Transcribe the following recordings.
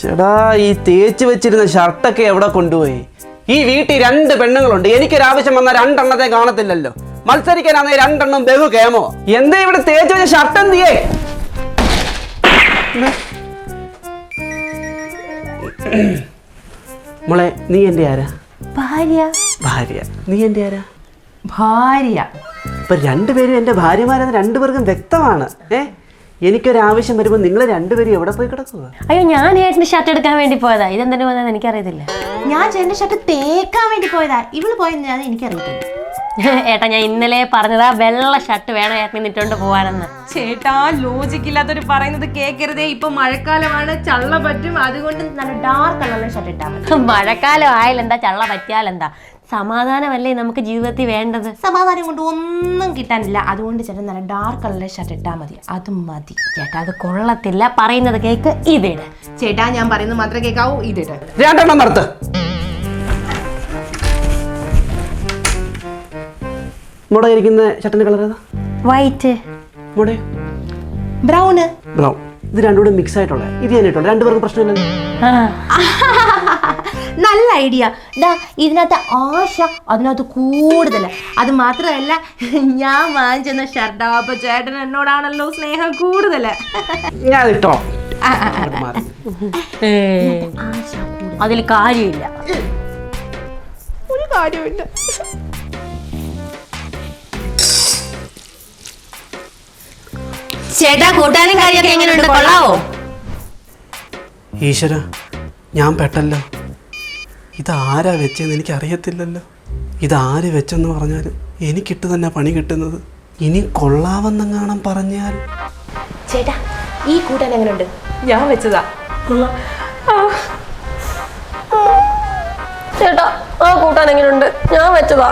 ചേടാ ഈ തേച്ച് വെച്ചിരുന്ന ഷർട്ടൊക്കെ എവിടെ കൊണ്ടുപോയി? ഈ വീട്ടിൽ രണ്ട് പെണ്ണുങ്ങളുണ്ട്. എനിക്കൊരാവശ്യം വന്ന രണ്ടെണ്ണത്തെ കാണത്തില്ലല്ലോ. മത്സരിക്കാനാണെങ്കിൽ രണ്ടെണ്ണം ബഹു കേമോ? എന്താ ഇവിടെ തേച്ച് വെച്ച ഷർട്ട് എന്തിയേ മോളെ നീ എന്റെ ആരാ? ഭാര്യ. ഭാര്യ. നീ എന്റെ ആരാ? ഭാര്യ. ഇപ്പൊ രണ്ടുപേരും എന്റെ ഭാര്യമാരെന്ന് രണ്ടുപേർക്കും വ്യക്തമാണ്. ഏ? എനിക്കൊരാവശ്യം വരുമ്പോൾ നിങ്ങൾ രണ്ടുപേരും എവിടെ പോയി കിടക്കുക? അയ്യോ ഞാൻ ഏട്ടന്റെ ഷർട്ട് എടുക്കാൻ വേണ്ടി പോയതാ. ഇതെന്തിനു പോയതാന്ന് എനിക്കറിയത്തില്ല. ഞാൻ ചേട്ടന്റെ ഷർട്ട് തേക്കാൻ വേണ്ടി പോയതാ. ഇവൾ പോയെന്ന് ഞാൻ എനിക്കറിയത്തില്ല. ഏട്ടാ ഞാൻ ഇന്നലെ പറഞ്ഞതാ വെള്ള ഷർട്ട് വേണം ഏട്ടന് ഇട്ടുകൊണ്ട് പോവാനെന്ന്. ചേട്ടാ ലോജിക് ഇല്ലാത്തൊരു പറയുന്നത് കേക്കരുതേ. ഇപ്പൊ മഴക്കാലമാണ് ചള്ള പറ്റും. അതുകൊണ്ട് നല്ല ഡാർക്ക് കളറിലെ ഷർട്ട് ഇട്ടാൽ മഴക്കാലം ആയാലെന്താ? ചള്ള പറ്റിയാലെന്താ? സമാധാനമല്ലേ നമുക്ക് ജീവിതത്തിൽ വേണ്ടത്? സമാധാനം കൊണ്ട് ഒന്നും കിട്ടാനില്ല. അതുകൊണ്ട് ചേട്ടൻ നല്ല ഡാർക്ക് കളറിലെ ഷർട്ട് ഇട്ടാൽ മതി. അത് മതി. ചേട്ടാ അത് കൊള്ളത്തില്ല. പറയുന്നത് കേക്ക് ഇതിട്. ചേട്ടാ ഞാൻ പറയുന്നത് മാത്രമേ കേൾക്കാവൂ. ഇതിട്ട് രണ്ടെണ്ണം നടത്ത്. മുട ഇരിക്കുന്ന ഷർട്ടിന്റെ കളർ ഏതാ? വൈറ്റ് ബ്രൗണ് ബ്രൗൺ ഇത് രണ്ടുകൂടെ മിക്സ് ആയിട്ടുള്ള ഇത് തന്നെ ഇട്ടുള്ളൂ രണ്ടുപേർക്കും പ്രശ്നമില്ലല്ലോ. നല്ല ഐഡിയ. ഡാ ഇതിനകത്ത് ആശ അതിനകത്ത് കൂടുതൽ അത് മാത്രമല്ല ഞാൻ വാങ്ങിച്ചെന്ന ഷർട്ടാപ്പ ചേട്ടൻ എന്നോടാണല്ലോ സ്നേഹം കൂടുതൽ. അതിൽ കാര്യമില്ല. ഒരു കാര്യമില്ല ചേട്ടാ കൂട്ടാനും കാര്യമൊക്കെ എങ്ങനെയുണ്ട്? കൊള്ളാവോ? ഈശ്വര ഞാൻ പെട്ടല്ലോ. ഇതാരാ വെച്ചെന്ന് എനിക്ക് അറിയത്തില്ലല്ലോ ഇതാര് വെച്ചെന്ന് പറഞ്ഞാൽ എനിക്കിട്ട് തന്നെ പണി കിട്ടുന്നത്. ഇനി കൊള്ളാവെന്നെങ്ങാണം പറഞ്ഞാൽ. ചേട്ടാ ഈ കൂട്ടാൻ എങ്ങനെയുണ്ട് ഞാൻ വെച്ചതാ. ചേട്ടാ ആ കൂട്ടാൻ എങ്ങനെയുണ്ട് ഞാൻ വെച്ചതാ.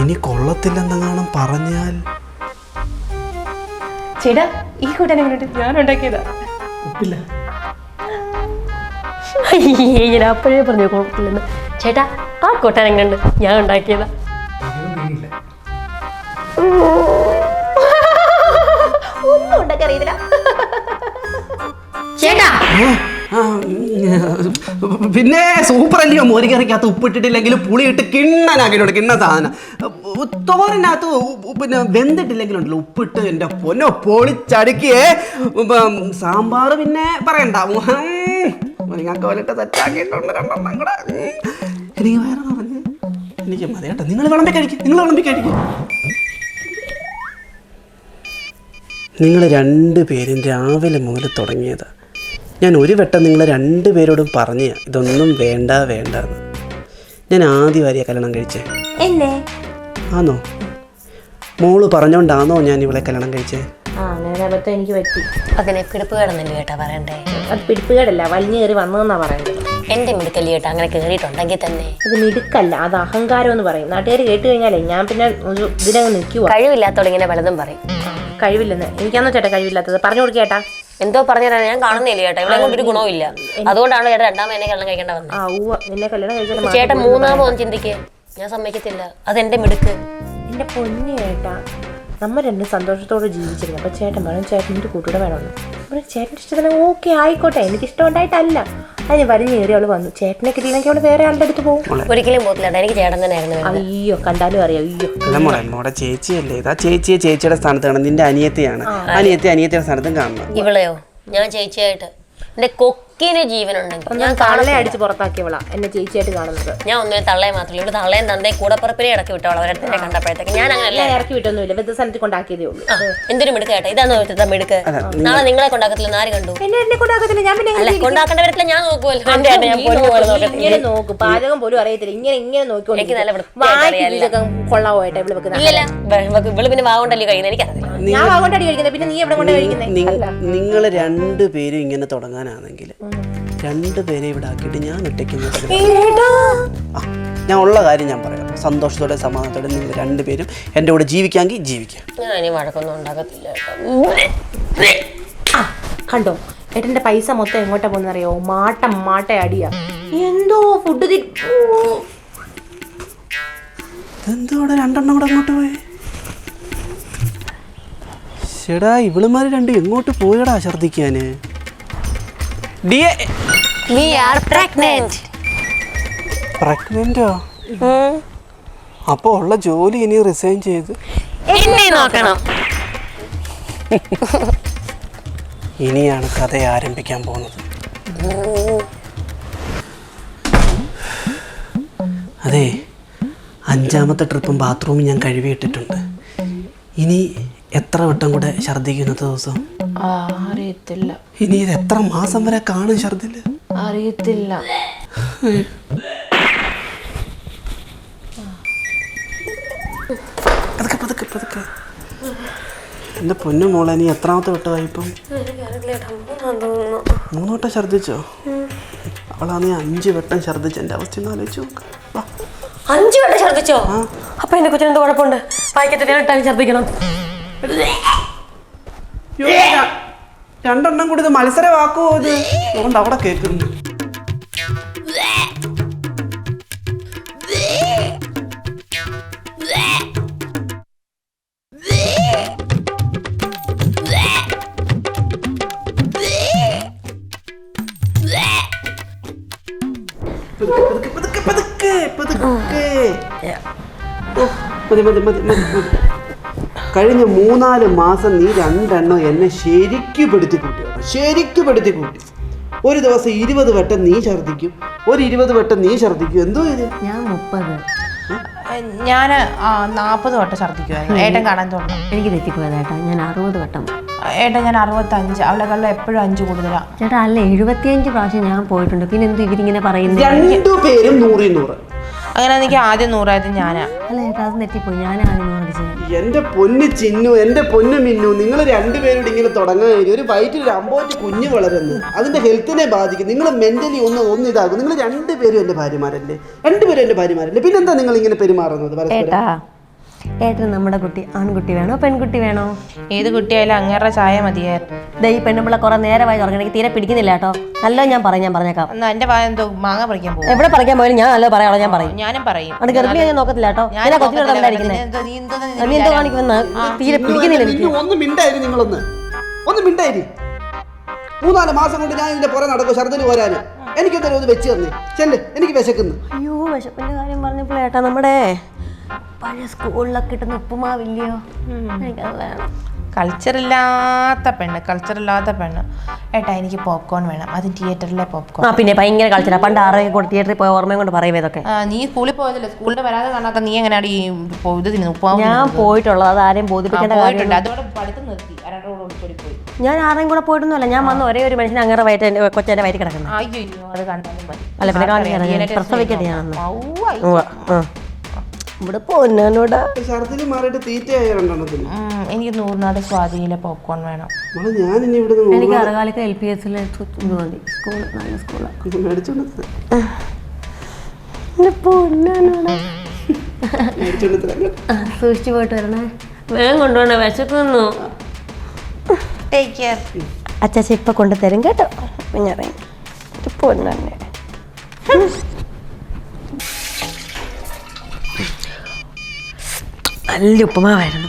ഇനി കൊള്ളത്തില്ലെന്നെങ്ങാണം പറഞ്ഞാൽ ചേട്ടാ ഈ കൂട്ടനെ കണ്ടിട്ട് ഞാൻ ഉണ്ടാക്കിയതാ ഉപ്പില്ല ഞാൻ അപ്പോഴേ പറഞ്ഞു കുഴപ്പമില്ലെന്ന് ചേട്ടാ ആ കൂട്ടാൻ എങ്ങനെയുണ്ട്? ഞാൻ ഉണ്ടാക്കിയതാ. ഒന്നും ഉണ്ടാക്കറിയില്ല ചേട്ടാ. പിന്നെ സൂപ്പർ അല്ലയോ മോരിക്കറിക്കകത്ത് ഉപ്പിട്ടിട്ടില്ലെങ്കിൽ പുളിയിട്ട് കിണ്ണനാക്കിയിട്ടുണ്ട് കിണ്ണ സാധനം. തോരനകത്ത് പിന്നെ വെന്തിട്ടില്ലെങ്കിലുണ്ടല്ലോ ഉപ്പിട്ട് എന്റെ പൊന്നോ പൊളിച്ചടുക്കിയേ. സാമ്പാർ പിന്നെ പറയണ്ട. സെറ്റാക്കിയിട്ടുണ്ട് എനിക്ക് എനിക്ക് നിങ്ങൾ വിളമ്പി നിങ്ങൾ രണ്ട് പേരും രാവിലെ മുതൽ തുടങ്ങിയതാ. ഞാൻ ഒരു വട്ടം നിങ്ങൾ രണ്ട് പേരോടും പറഞ്ഞ ഇതൊന്നും വേണ്ട വേണ്ട എന്ന്. ഞാൻ ആദ്യമാരിയാ കല്യാണം കഴിച്ചേ. ആണോ മോൾ പറഞ്ഞോണ്ടാണോ ഞാൻ ഇവളെ കല്യാണം കഴിച്ചേ? ആ അങ്ങനെ അബദ്ധം എനിക്ക് പറ്റി. അതിനെ പിടിപ്പ് പറയണ്ടേ? അത് പിടിപ്പുകേടല്ല വലിഞ്ഞു കയറി വന്നതെന്നാ പറയുന്നത് എന്റെ മിടുക്കല്ലേ അങ്ങനെ തന്നെ. ഇത് മിടുക്കല്ല അത് അഹങ്കാരം എന്ന് പറയും. നാട്ടുകാർ കേട്ട് കഴിഞ്ഞാലേ ഞാൻ പിന്നെ ഒരു ഇതിനങ്ങ് നിൽക്കുക കഴിവില്ലാത്തോടെ ഇങ്ങനെ പലതും പറയും. കഴിവില്ലെന്ന്. എനിക്കാണോ ചേട്ടാ കഴിവില്ലാത്തത്? പറഞ്ഞു കൊടുക്കേട്ടാ എന്തോ പറഞ്ഞു തരാൻ ഞാൻ കാണുന്നില്ല ചേട്ടാ. ഇവിടെ കൊണ്ട് ഒരു ഗുണവും അതുകൊണ്ടാണ് ചേട്ടാ രണ്ടാമത് എന്നെ കല്യാണം കഴിക്കേണ്ട വന്നത് ആ നിന്നെ കല്യാണം ചേട്ടൻ ഞാൻ സമ്മതിക്കത്തില്ല. അതെന്റെ മിടുക്ക്. എന്റെ പൊന്നു ചേട്ടാ നമ്മൾ രണ്ടും സന്തോഷത്തോടെ ജീവിച്ചിരുന്നു അപ്പൊ ചേട്ടൻ വേണം ചേട്ടന്റെ കൂട്ടുകൂടെ വേണമെന്ന് അപ്പോൾ ചേട്ടന്റെ ഇഷ്ടത്തിന് ഓക്കെ ആയിക്കോട്ടെ. എനിക്ക് ഇഷ്ടം ഉണ്ടായിട്ടല്ല അതിന് വലിയ കയറി അവൾ വന്നു. ചേട്ടനെ കിട്ടിയില്ലെങ്കിൽ അവൾ വേറെ ആളുടെ അടുത്ത് പോകും. ഒരിക്കലും പോകത്തില്ല എനിക്ക് ചേട്ടൻ തന്നെയായിരുന്നു വേണ്ടത്. അയ്യോ കണ്ടാലും അറിയാം. അയ്യോ. അല്ല മോളെ മോടെ ചേച്ചിയല്ലേ ഇതാ? ചേച്ചിയെ ചേച്ചിയുടെ സ്ഥാനത്ത് കാണാം നിന്റെ അനിയത്തെയാണ്. അനിയത്തെ അനിയത്തിയുടെ സ്ഥാനത്തും കാണണം. ഇവളെയോ? ഞാൻ ചേച്ചിയായിട്ട്. എന്റെ കൊക്കിന് ജീവനുണ്ടെങ്കിൽ ഞാൻ തള്ളെ അടിച്ച് പുറത്താക്കിയവളാ എന്നെ ചേച്ചിയായിട്ട് കാണുന്നത്. ഞാൻ ഒന്നും തള്ളയെ മാത്രമല്ല ഇവിടെ തള്ളയും തന്തയും കൂടപ്പുറപ്പിനെ ഇടയ്ക്ക് വിട്ടോളാം അവരുടെ കണ്ടപ്പോഴത്തേക്ക്. ഞാൻ അങ്ങനെ ഞാൻ ഇറക്കി വിട്ടൊന്നുമില്ല സ്ഥലത്ത് കൊണ്ടാക്കിയതേ ഉള്ളൂ. എന്തൊരു മിടുക്ക് കേട്ടോ. ഇതാണ് ഓർത്തത് മിടുക്ക്? നാളെ നിങ്ങളെ കൊണ്ടാക്കത്തില്ല ആര് കണ്ടു? എന്നെ എന്നെ കൊണ്ടാക്കത്തില്ല ഞാൻ പിന്നെ അല്ല കൊണ്ടാക്കേണ്ട വരത്തില്ല ഞാൻ നോക്കുമല്ലോ എന്റെ ഏട്ടൻ ഞാൻ പൊന്നു പോലെ ഇങ്ങനെ നോക്കും പാചകം പോലും അറിയത്തില്ല. ഇങ്ങനെ ഇങ്ങനെ എനിക്ക് നല്ല നോക്കിക്കൊണ്ട് വൃത്തിയായിട്ട് ഇതൊക്കെ കൊള്ളാവോ ഏട്ടാ ഇവിടെ വെക്കുന്ന ഇല്ലല്ല ഇവൾ പിന്നെ വാഗോണ്ടല്ലേ കഴിയുന്നത് എനിക്കറിയില്ല ഞാൻ വാഗോണ്ടടി കഴിക്കുന്നത് പിന്നെ നീ എവിടെ കൊണ്ട് കഴിക്കുന്നത് നിങ്ങൾ രണ്ടുപേരും ഇങ്ങനെ തുടങ്ങാനാണെങ്കിൽ രണ്ടുപേരെ ഇവിടെ ആക്കിയിട്ട് ഞാൻ ഒറ്റയ്ക്ക് ഞാൻ ഉള്ള കാര്യം ഞാൻ പറയാം. സന്തോഷത്തോടെ സമാധാനത്തോടെ നിങ്ങൾ രണ്ടുപേരും എന്റെ കൂടെ ജീവിക്കാമെങ്കിൽ ജീവിക്കാം. ഞാൻ ഇനി വഴക്കൊന്നും ഉണ്ടാക്കത്തില്ല. കേട്ടോ ആ, കണ്ടോ? ഏട്ടന്റെ പൈസ മൊത്തം എങ്ങോട്ടാ പോകുന്ന അറിയോ? മാട്ടം മാട്ട അടിയാ. എന്തോ ഫുഡ് എന്തോടെ രണ്ടെണ്ണം കൂടെ അങ്ങോട്ട് പോയേ? ചേടാ ഇവളുമാര് രണ്ടും എങ്ങോട്ട് പോയടാ ഛർദിക്കാന് ഡിയെ വി ആർ പ്രഗ്നന്റ് പ്രഗ്നന്റോ അപ്പോൾ ഉള്ള ജോലി ഇനി റിസൈൻ ചെയ്ത്? എന്നെ നോക്കണം. ഇനിയാണ് കഥ ആരംഭിക്കാൻ പോകുന്നത്. അതെ അഞ്ചാമത്തെ ട്രിപ്പും ബാത്റൂമും ഞാൻ കഴുകിയിട്ടിട്ടുണ്ട്. ഇനി എത്ര വട്ടം കൂടെ ഛർദ്ദിക്കുന്നത് ദിവസം? അറിയത്തില്ല. ഇനി ഇത് എത്ര മാസം വരെ കാണും ഛർദിൽ അറിയത്തില്ല. പതുക്കെ പതുക്കെ പതുക്കെ. എന്റെ പൊന്നു മോളെ നീ എത്രാമത്തെ വട്ടമായി ഇപ്പം? മൂന്ന് വട്ടം അവളാ നീ അഞ്ച് വട്ടം ഛർദിച്ച എന്റെ അവസ്ഥ ഒന്ന് ആലോചിച്ച് നോക്ക്. വാ. അഞ്ചു വട്ടം ഛർദ്ദിച്ചോ അപ്പൊ എന്റെ കൊച്ചിന് എന്ത് കുഴപ്പമുണ്ട്? വായിക്കത്തില്ല ഛർദ്ദിക്കണം ര- രണ്ടെണ്ണം കൂടി ഇത് മത്സരമാക്കുമോ ഇത്? അതുകൊണ്ട് അവിടെ കേൾക്കുന്നു പതുക്കെ, പതുക്കെ, പതുക്കെ, പതുക്കെ. മതി മതി മതി മതി. കഴിഞ്ഞ മൂന്നാൽ മാസം നീ രണ്ടെണ്ണം എന്നെ ശരിക്കു പെടുത്തി കൂട്ടി ശരിക്കു പെടുത്തി കൂട്ടി ഒരു ദിവസം ഇരുപത് വട്ടം നീ ഛർദ്ദിക്കും. ഒരു ഇരുപത് വട്ടം നീ ഛർദ്ദിക്കും. എന്തോ ഇത്? ഞാൻ മുപ്പത്. ഞാൻ നാൽപ്പത് വട്ടം ഛർദ്ദിക്കുമായിരുന്നു ഏട്ടൻ കാണാൻ തോന്നുന്നു എനിക്ക് തെറ്റിപ്പോയത് ഏട്ടാ. ഞാൻ അറുപത് വട്ടം. ഏട്ടൻ ഞാൻ അറുപത്തഞ്ച്. അവളെ കള്ള എപ്പോഴും അഞ്ച് കൂടുതലാണ് ചേട്ടാ അല്ല എഴുപത്തിയഞ്ച് പ്രാവശ്യം ഞാൻ പോയിട്ടുണ്ട്. പിന്നെ എന്ത് ഇവരിങ്ങനെ പറയുന്നത്? രണ്ടു പേരും നൂറിൽ നൂറ്. അങ്ങനെ എനിക്ക് ആദ്യം നൂറായത് ഞാനാ. അല്ല ചേട്ടാ അത് തെറ്റിപ്പോയി. ഞാനാണ് എന്റെ പൊന്ന് ചിന്നു എന്റെ പൊന്ന് മിന്നു നിങ്ങൾ രണ്ടുപേരോട് ഇങ്ങനെ തുടങ്ങാൻ ഒരു വയറ്റിൽ ഒരു അമ്പോറ്റ് കുഞ്ഞ് വളരുന്നു. അതിന്റെ ഹെൽത്തിനെ ബാധിക്കും. നിങ്ങൾ മെന്റലി ഒന്ന് ഒന്ന് ഇതാകും. നിങ്ങൾ രണ്ടുപേരും എന്റെ ഭാര്യമാരല്ലേ? രണ്ടുപേരും എന്റെ ഭാര്യമാരല്ലേ? പിന്നെന്താ നിങ്ങൾ ഇങ്ങനെ പെരുമാറുന്നത്? പരസ്പരം? ഏട്ടാ ഏട്ടന് നമ്മുടെ കുട്ടി ആൺകുട്ടി വേണോ പെൺകുട്ടി വേണോ? ഏത് കുട്ടിയായാലും അങ്ങേറെ ചായ മതിയായിരുന്നു. ദേ ഈ പെണ്ണുമ്പിള്ള കുറെ നേരമായി തുടങ്ങി എനിക്ക് തീരെ പിടിക്കുന്നില്ല കേട്ടോ. നല്ല ഞാൻ പറയാം ഞാൻ പറഞ്ഞേക്കാം. എന്നാ എന്റെ വായ എന്തോ മാങ്ങ പറിക്കാൻ പോകും എവിടെ പറിക്കാൻ പോയാലും ഞാൻ നല്ല പറയാളോ ഞാൻ പറയും. ഞാനും പറയും. അത് ഗർഭിണി ഞാൻ നോക്കത്തില്ല കേട്ടോ. ഞാൻ ഞാൻ കൊച്ചിനോട് നോക്കത്തില്ല. നീ എന്തോ- നീ നീ നീ എന്തോ കാണിക്കുമെന്ന് തീരെ പിടിക്കുന്നില്ല എനിക്ക്. ഒന്ന് മിണ്ടായി നിങ്ങളൊന്ന്. ഒന്ന് മിണ്ടായി മൂന്നാൽ മാസം കൊണ്ട് ഞാൻ ഇതിന്റെ പുറം നടക്കും ഛർദ്ദിന് പോരാന്. എനിക്കെന്തായാലും ഒന്ന് വെച്ച് തന്നെ. ചെല്ല് എനിക്ക് വിശക്കുന്നു. അയ്യോ വിശപ്പിന്റെ കാര്യം പറഞ്ഞപ്പോൾ ഏട്ടാ നമ്മുടെ പഴയ സ്കൂളിലൊക്കെ കിട്ടുന്ന ഉപ്പുമാവില്ലയോ? എനിക്കത് വേണം. കൾച്ചറില്ലാത്ത പെണ്ണ് കൾച്ചറില്ലാത്ത പെണ്ണ്. ഏട്ടാ എനിക്ക് പോപ്കോൺ വേണം. അത് തിയേറ്ററിലെ പോപ്കോൺ ആ പിന്നെ ഭയങ്കര കൾച്ചർ പണ്ട് ആറൊക്കെ കൂടെ തിയേറ്ററിൽ പോയ ഓർമ്മയും കൊണ്ട് പറയുമ്പോൾ ഇതൊക്കെ. നീ സ്കൂളിൽ പോയതല്ലേ? സ്കൂളിൽ വരാതെ കാണാത്ത നീ എങ്ങനെയാണ് ഈ ഇത് ഞാൻ പോയിട്ടുള്ളത് അത് ആരെയും ബോധിപ്പിക്കേണ്ട കാര്യം പോയിട്ടുണ്ട്. അതോടെ പഠിത്തം നിർത്തി. പോയി. ഞാൻ ആരെയും കൂടെ പോയിട്ടൊന്നുമല്ല. ഞാൻ വന്ന ഒരേ ഒരു മനുഷ്യൻ അങ്ങനെ വയറ്റ് എന്റെ കൊച്ചേന്റെ വയറ്റ് കിടക്കുന്നത് അയ്യോ അയ്യോ അത് കണ്ടാലും മതി. അല്ല പിന്നെ പ്രസവിക്കട്ടെ ചെയ്യണം. ഇവിടെ പൊന്നാനോടാ. മാറിയിട്ട് തീറ്റയായ രണ്ടെണ്ണത്തിന് എനിക്ക് നൂറിനാട് സ്വാധീനിലെ പോപ്കോൺ വേണം. മോളെ ഞാൻ ഇനി ഇവിടെ എനിക്ക് അറകാലിക്ക് എൽ പി എസ് മതി. സ്കൂൾ നല്ല സ്കൂളാണ് മേടിച്ചോണ്ട് പൊന്നാനോടാ. സൂക്ഷിച്ചു പോയിട്ട് വരണേ. വേഗം കൊണ്ടുപോണ വിശക്കുന്നു ടേക്ക് കെയർ അച്ചാച്ച ഇപ്പൊ കൊണ്ടുതരും കേട്ടോ. ഞാൻ പൊന്നെ നല്ല ഉപ്പുമാവായിരുന്നു.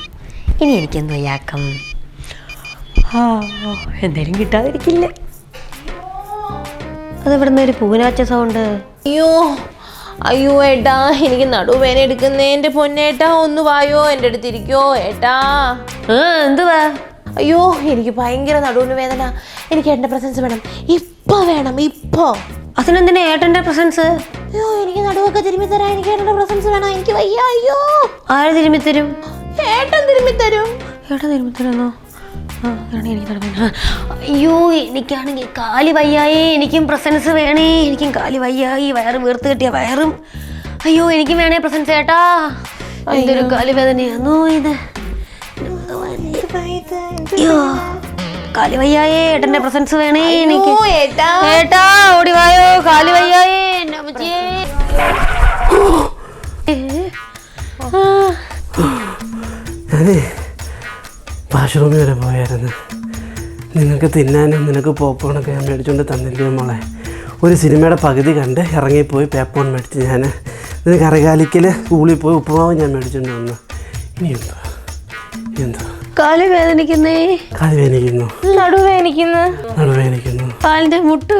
ഇനി എനിക്കെന്തോ യാക്കം ആ എന്തേലും കിട്ടാതിരിക്കില്ലേ. അതെവിടുന്ന് ഒരു പൂനാച്ച സൗണ്ട് അയ്യോ അയ്യോ ഏട്ടാ എനിക്ക് നടുവേന എടുക്കുന്നേ. എന്റെ പൊന്നേട്ടാ ഒന്ന് വായോ എന്റെ അടുത്തിരിക്കോ ഏട്ടാ. എന്തുവാ അയ്യോ എനിക്ക് ഭയങ്കര നടുവിന് വേദന. എനിക്ക് എന്റെ പ്രസൻസ് വേണം. ഇപ്പൊ വേണം ഇപ്പൊ. അതിനെന്തിനാ ഏട്ടന്റെ പ്രസൻസ് അയ്യോ എനിക്ക് നടുവൊക്കെ തിരുമ്മി തരാം എനിക്ക് ഏട്ടന്റെ പ്രസൻസ് വേണം. എനിക്ക് വയ്യ അയ്യോ. ആര് തിരുമ്മി തരും? ഏട്ടൻ തിരുമ്മി തരും. ഏട്ടൻ തിരുമ്മി തരുന്നോ? അയ്യോ എനിക്കാണെങ്കിൽ കാലി വയ്യായി. എനിക്കും പ്രസൻസ് വേണേ. എനിക്കും കാലി വയ്യായി. വയറ് വീർത്ത് കിട്ടിയ വയറും. അയ്യോ എനിക്കും വേണേ പ്രസൻസ് ഏട്ടാ. എന്തൊരു കാലി വേദനയാണോ ഇത്? അയ്യോ. കാൽ വയ്യായേ ഏട്ടന്റെ പ്രസൻസ് വേണേ എനിക്ക്. ഏട്ടാ. ഓടി വായോ കാൽ വയ്യായേ എന്നെ അമ്മച്ചിയേ ആ ഞാനേ വാഷ്റൂമിൽ വരെ പോയായിരുന്നു. നിങ്ങൾക്ക് തിന്നാനും നിനക്ക് പോപ്കോണൊക്കെ ഞാൻ മേടിച്ചുകൊണ്ട് തന്നില്ലേ മോളെ. ഒരു സിനിമയുടെ പകുതി കണ്ട് ഇറങ്ങിപ്പോയി പേപ്പോൺ മേടിച്ച് ഞാൻ നിനക്ക് അറിയാലിക്കൽ സ്കൂളിൽ പോയി ഉപ്പുമാവ് ഞാൻ മേടിച്ചോണ്ട് വന്നു. ഇനി എന്താ? എന്താ? കാൽ വേദനിക്കുന്നേ? കാൽ വേദനിക്കുന്നു. നടുവേനിക്കുന്നു നടുവേദനിക്കുന്നു കാലിന്റെ മുട്ട്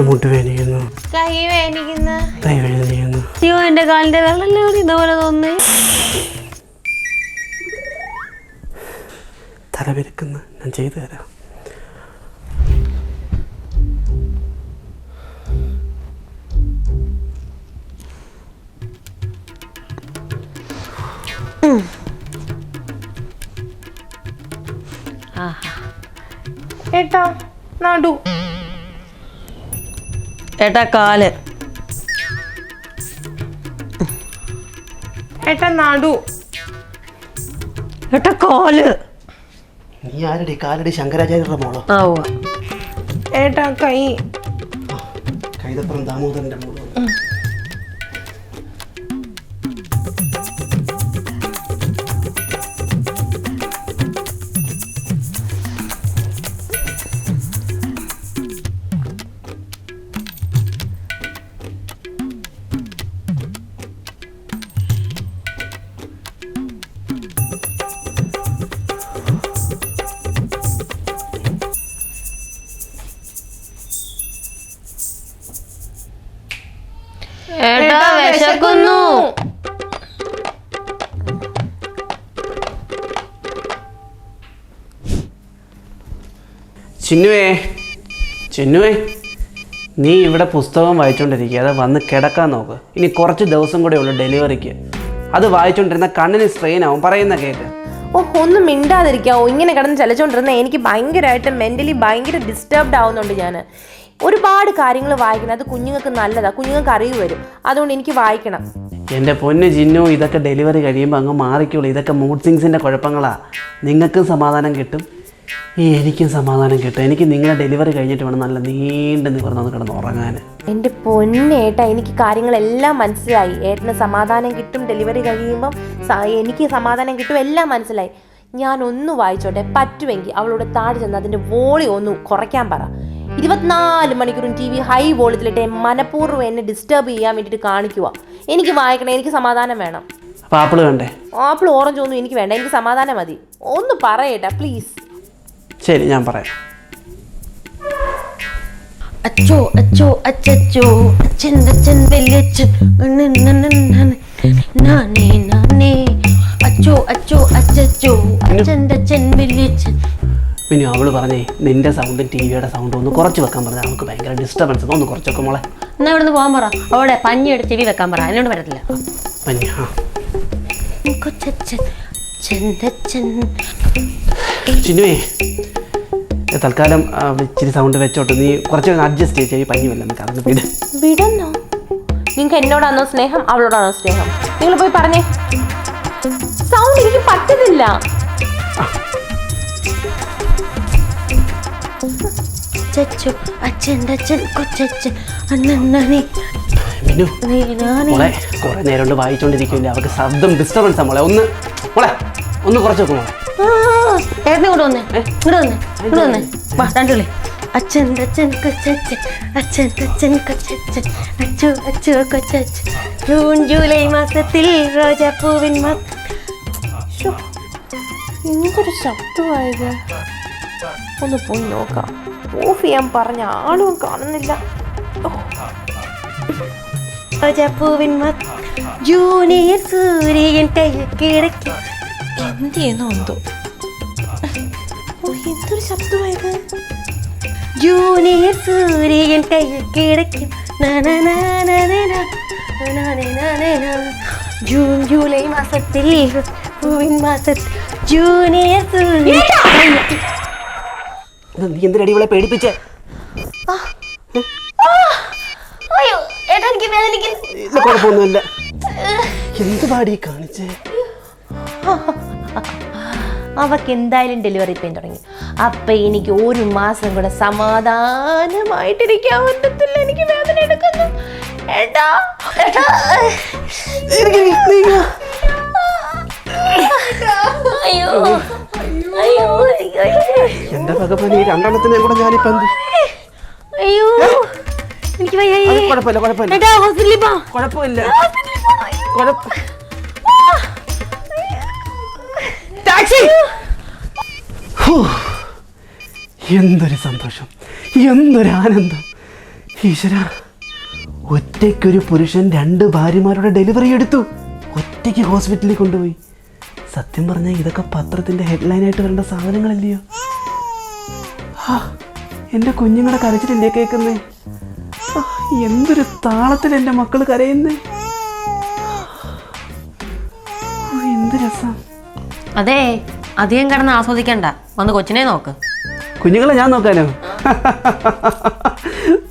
മുട്ട് വേദനിക്കുന്നു. കൈ വേദനിക്കുന്നു. കൈ വേദനിക്കുന്നു. അയ്യോ എന്റെ കാലിന്റെ വെള്ളല്ലേ ഇതുപോലെ തോന്നേ തലവെരുക്കുന്നു ഞാൻ ചെയ്തു തരാം. ഏട്ടാ നടു. ഏട്ടാ കാൽ. ഏട്ടാ നടു. ഏട്ടാ കാൽ. നീ ആരടി? കാലടി ശങ്കരാചാര്യരുടെ മോളോ? ആ ഉവ്വ. ഏട്ടാ കൈ. കൈതപ്പുറം ദാമോദരന്റെ മോളോ? വിശക്കുന്നു. ചിന്നുവേ ചിന്നുവേ നീ ഇവിടെ പുസ്തകം വായിച്ചുകൊണ്ടിരിക്കുക അത് വന്ന് കിടക്കാൻ നോക്ക്. ഇനി കുറച്ച് ദിവസം കൂടെ ഉള്ളു ഡെലിവറിക്ക്. അത് വായിച്ചുകൊണ്ടിരുന്ന കണ്ണിന് സ്ട്രെയിൻ ആവും. പറയുന്ന കേക്ക്. ഓ ഒന്നും മിണ്ടാതിരിക്കാവോ? ഇങ്ങനെ കിടന്ന് ചലച്ചോണ്ടിരുന്ന എനിക്ക് ഭയങ്കരമായിട്ട് മെന്റലി ഭയങ്കര ഡിസ്റ്റർബ്ഡ് ആവുന്നുണ്ട് ഞാൻ ഒരുപാട് കാര്യങ്ങൾ വായിക്കണം അത് കുഞ്ഞുങ്ങൾക്ക് നല്ലതാണ് കുഞ്ഞുങ്ങൾക്ക് അറിവ് വരും. അതുകൊണ്ട് എനിക്ക് വായിക്കണം. എന്റെ പൊന്ന് ജിന്നു ഇതൊക്കെ ഡെലിവറി കഴിയുമ്പോൾ അങ്ങ് മാറിക്കോളൂ. ഇതൊക്കെ മൂഡ് സിങ്സിന്റെ കുഴപ്പങ്ങളാണ് നിങ്ങൾക്കും സമാധാനം കിട്ടും. ഈ എനിക്കും സമാധാനം കിട്ടും. എനിക്ക് നിങ്ങളെ ഡെലിവറി കഴിഞ്ഞിട്ട് വേണം നല്ല നീണ്ട് നിവർന്ന് കിടന്ന് ഉറങ്ങാൻ എന്റെ പൊന്നേട്ടാ എനിക്ക് കാര്യങ്ങളെല്ലാം മനസ്സിലായി. ഏട്ടന് സമാധാനം കിട്ടും ഡെലിവറി കഴിയുമ്പം എനിക്ക് സമാധാനം കിട്ടും എല്ലാം മനസ്സിലായി. ഞാൻ ഒന്ന് വായിച്ചോട്ടെ. പറ്റുമെങ്കിൽ അവളോട് താഴെ ചെന്ന് അതിന്റെ വോളി ഒന്ന് കുറയ്ക്കാൻ പറ. ഇരുപത്തിനാല് മണിക്കൂറും ടി വി ഹൈ വോളിയത്തിലിട്ട് മനഃപൂർവം എന്നെ ഡിസ്റ്റർബ് ചെയ്യാൻ വേണ്ടിയിട്ട് കാണിക്കുക. എനിക്ക് വായിക്കണം എനിക്ക് സമാധാനം വേണം. ആപ്പിൾ വേണ്ടേ? ആപ്പിൾ ഓറഞ്ച് ഒന്നും എനിക്ക് വേണ്ട എനിക്ക് സമാധാനം മതി. ഒന്ന് പറയട്ടെ പ്ലീസ് ശരി ഞാൻ പറയാം. അച്ചോ അച്ചോ അച്ചച്ചോ അച്ഛൻ അച്ഛൻ വലിയച്ഛൻ നാനേ നാനേ അച്ചോ അച്ചോ അച്ചച്ചോ അച്ഛൻ അച്ഛൻ വലിയച്ഛൻ പിന്നെ അവൾ പറഞ്ഞേ നിന്റെ സൗണ്ട് ടി വിയുടെ സൗണ്ടും ഒന്ന് കുറച്ച് വെക്കാൻ പറഞ്ഞാൽ അവൾക്ക് ഭയങ്കര ഡിസ്റ്റർബൻസ് ഒന്ന് കുറച്ചൊക്കെ മോളെ. എന്നാ ഇവിടുന്ന് പോകാൻ പറ. അവിടെ പഞ്ഞി എടുത്ത് ചെവി വെക്കാൻ പറ. അതിനോട് വരത്തില്ല. പഞ്ഞി ആ. ചിന്നുവേ തൽക്കാലം ഇച്ചിരി സൗണ്ട് വെച്ചോട്ട് നീ കുറച്ച് അഡ്ജസ്റ്റ് ചെയ്ത് പഞ്ഞി വല്ല നമുക്ക് വിട് വീട്. വിടന്നോ? നിങ്ങൾക്ക് എന്നോടാണോ സ്നേഹം? അവളോടാണോ സ്നേഹം? നിങ്ങൾ പോയി പറഞ്ഞേ. സൗണ്ട് എനിക്ക് പറ്റുന്നില്ല. അച്ചച്ചോ അച്ഛൻ അച്ഛൻ കൊച്ചച്ഛൻ അണ്ണണ്ണി മിന്നു നീ നാനേ മോളെ കുറെ നേരം കൊണ്ട് വായിച്ചോണ്ടിരിക്കില്ല അവർക്ക് ശബ്ദം ഡിസ്റ്റർബൻസ് മോളെ. ഒന്ന് മോളെ ഒന്ന് കുറച്ച് നോക്കും മോളെ. ഏട്ടനെ ഇങ്ങോട്ട് വന്നേ. ഇങ്ങോട്ട് വന്നേ ഇങ്ങോട്ട് വന്നേ. വാ രണ്ടുള്ളി. അച്ഛൻ അച്ഛൻ കൊച്ചച്ഛൻ അച്ഛൻ അച്ഛൻ കൊച്ചച്ഛൻ അച്ചു അച്ചു കൊച്ചച്ഛൻ ജൂൺ ജൂലൈ മാസത്തിൽ റോജാപ്പൂവിൻ മാസം എന്തൊരു ശബ്ദമായത്? ഒന്ന് പോയി നോക്കാം ഓഫ് ചെയ്യാൻ പറഞ്ഞ ആളും കാണുന്നില്ല ജൂനിയർ സൂര്യൻ കയ്യിൽ കിടക്കും എന്ത് ചെയ്യുന്നോ എന്തോ ഓ എന്തൊരു ശബ്ദമായത് ജൂനിയർ സൂര്യൻ കയ്യിൽ കിടക്കും നനനനനനന, നനനനനന. ജൂൺ ജൂലൈ മാസത്തിൽ പൂവിൻ മാസത്തിൽ ജൂനിയർ സൂര്യൻ നീ എന്തിനടി ഇവളെ പേടിപ്പിച്ചേ? അയ്യോ ഏട്ടാ എനിക്ക് വേദനിക്കുന്നു ഇല്ല കുഴപ്പമൊന്നുമില്ല. എന്ത് പാടി കാണിച്ചേ? അവക്ക് എന്തായാലും ഡെലിവറി പെയിൻ തുടങ്ങി. അപ്പൊ എനിക്ക് ഒരു മാസം കൂടെ സമാധാനമായിട്ടിരിക്കാൻ പറ്റത്തില്ല. എനിക്ക് വേദന എടുക്കുന്നു. ഏട്ടാ ഏട്ടാ. അയ്യോ. എന്റെ ഭഗവാൻ ഈ രണ്ടെണ്ണത്തിനെ കൂടെ ഞാനിപ്പോ എന്ത്? അയ്യോ എനിക്ക് കുഴപ്പമില്ല കുഴപ്പമില്ല. ഹോസ്പിറ്റലിൽ പോ കുഴപ്പമില്ല. ടാക്സി. എന്തൊരു സന്തോഷം. എന്തൊരു ആനന്ദം. ഈശ്വര ഒറ്റയ്ക്കൊരു പുരുഷൻ രണ്ട് ഭാര്യമാരുടെ ഡെലിവറി എടുത്തു. ഒറ്റയ്ക്ക് ഹോസ്പിറ്റലിൽ കൊണ്ടുപോയി. സത്യം പറഞ്ഞാൽ ഇതൊക്കെ പത്രത്തിന്റെ ഹെഡ്ലൈനായിട്ട് വരേണ്ട സാധനങ്ങളല്ലയോ? എന്റെ കുഞ്ഞുങ്ങളെ കരച്ചിട്ടില്ലേ കേൾക്കുന്നേ? എന്തൊരു താളത്തിൽ എന്റെ മക്കൾ കരയുന്നേ? എന്ത് രസം. അതെ അധികം കിടന്ന് ആസ്വദിക്കണ്ട. വന്ന് കൊച്ചിനെ നോക്ക്. കുഞ്ഞുങ്ങളെ ഞാൻ നോക്കാനോ?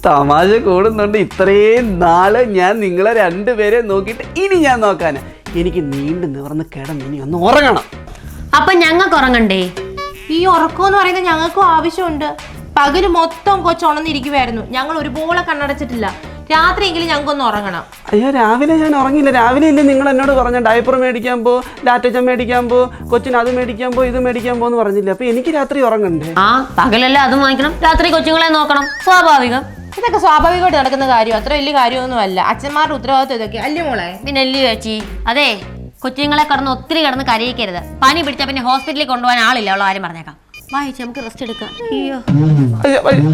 തമാശ കൂടുന്നുണ്ട്. ഇത്രയും നാൾ ഞാൻ നിങ്ങളെ രണ്ടുപേരെ നോക്കിയിട്ട് ഇനി ഞാൻ നോക്കാനാ. എനിക്ക് നീണ്ടു നിവർന്ന് കിടന്ന് ഇനി ഒന്ന് ഉറങ്ങണം. അപ്പൊ ഞങ്ങൾക്ക് ഉറങ്ങണ്ടേ? ഈ ഉറക്കം എന്ന് പറയുന്നത് ഞങ്ങൾക്കും ആവശ്യമുണ്ട്. പകൽ മൊത്തം കൊച്ചുണന്നിരിക്കുവായിരുന്നു ഞങ്ങൾ ഒരുപോലെ കണ്ണടച്ചിട്ടില്ല. രാത്രിയെങ്കിലും ഞങ്ങൾക്കൊന്ന് ഉറങ്ങണം. അയ്യോ രാവിലെ ഞാൻ ഉറങ്ങിയില്ല. രാവിലെ ഇല്ലേ നിങ്ങൾ എന്നോട് പറഞ്ഞ ഡയപ്പർ മേടിക്കാൻ പോ ലാറ്റച്ച മേടിക്കാൻ പോ കൊച്ചിന് അത് മേടിക്കാൻ പോ ഇത് മേടിക്കാൻ പോ എന്ന് പറഞ്ഞില്ല? അപ്പൊ എനിക്ക് രാത്രി ഉറങ്ങണ്ടേ? ആ പകലല്ല അതും വാങ്ങിക്കണം? രാത്രി കൊച്ചുങ്ങളെ നോക്കണം. സ്വാഭാവികം. ഇതൊക്കെ സ്വാഭാവികമായിട്ട് നടക്കുന്ന കാര്യം അത്ര വലിയ കാര്യമൊന്നും അല്ല അച്ഛന്മാരുടെ ഉത്തരവാദിത്വം ഇതൊക്കെ അല്ലേ മോളെ? പിന്നെ അല്ലേ ചേച്ചി? അതെ കൊച്ചുങ്ങളെ കടന്ന് ഒത്തിരി കിടന്ന് കരയിക്കരുത്. പനി പിടിച്ചാൽ പിന്നെ ഹോസ്പിറ്റലിൽ കൊണ്ടുപോകാൻ ആളില്ല. അവളോ ആരും പറഞ്ഞേക്കാം. വായിച്ച് നമുക്ക് റെസ്റ്റ് എടുക്കാം. അയ്യോ. അയ്യോ, അയ്യോ.